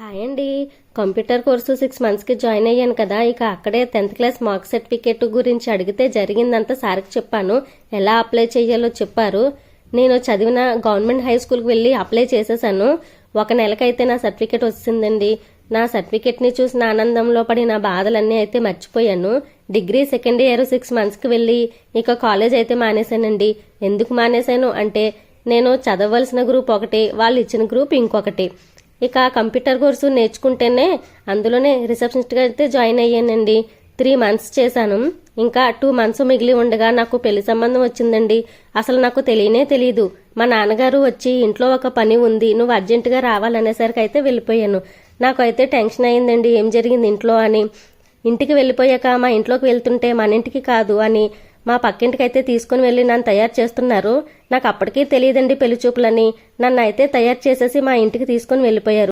Hi అండి. Computer course six మంత్స్కి join అయ్యాను కదా. ఇక అక్కడే టెన్త్ క్లాస్ మార్క్ సర్టిఫికేట్ గురించి అడిగితే జరిగిందంతా సార్కి చెప్పాను. ఎలా అప్లై చేయాలో చెప్పారు. నేను చదివిన గవర్నమెంట్ హై స్కూల్కి వెళ్ళి అప్లై చేసేసాను. ఒక నెలకైతే నా సర్టిఫికేట్ వచ్చిందండి. నా సర్టిఫికేట్ని చూసిన ఆనందంలో పడి నా బాధలన్నీ అయితే మర్చిపోయాను. డిగ్రీ సెకండ్ ఇయర్ సిక్స్ మంత్స్కి వెళ్ళి ఇక కాలేజ్ అయితే మానేశానండి. ఎందుకు మానేశాను అంటే నేను చదవలసిన గ్రూప్ ఒకటి వాళ్ళు ఇచ్చిన గ్రూప్ ఇంకొకటి. ఇక కంప్యూటర్ కోర్సు నేర్చుకుంటేనే అందులోనే రిసెప్షనిస్ట్గా అయితే జాయిన్ అయ్యానండి. త్రీ మంత్స్ చేశాను. ఇంకా టూ మంత్స్ మిగిలి ఉండగా నాకు పెళ్ళి సంబంధం వచ్చిందండి. అసలు నాకు తెలియనే తెలియదు మా నాన్నగారు వచ్చి ఇంట్లో ఒక పని ఉంది నువ్వు అర్జెంటుగా రావాలనేసరికి అయితే వెళ్ళిపోయాను. నాకు అయితే టెన్షన్ అయిందండి ఏం జరిగింది ఇంట్లో అని. ఇంటికి వెళ్ళిపోయాక మా ఇంట్లోకి వెళ్తుంటే మన ఇంటికి కాదు అని మా పక్కింటికి అయితే తీసుకుని వెళ్ళి నన్ను తయారు చేస్తున్నారు. నాకు అప్పటికీ తెలియదండి పెళ్ళి చూపులని. నన్ను అయితే తయారు చేసేసి మా ఇంటికి తీసుకుని వెళ్ళిపోయారు.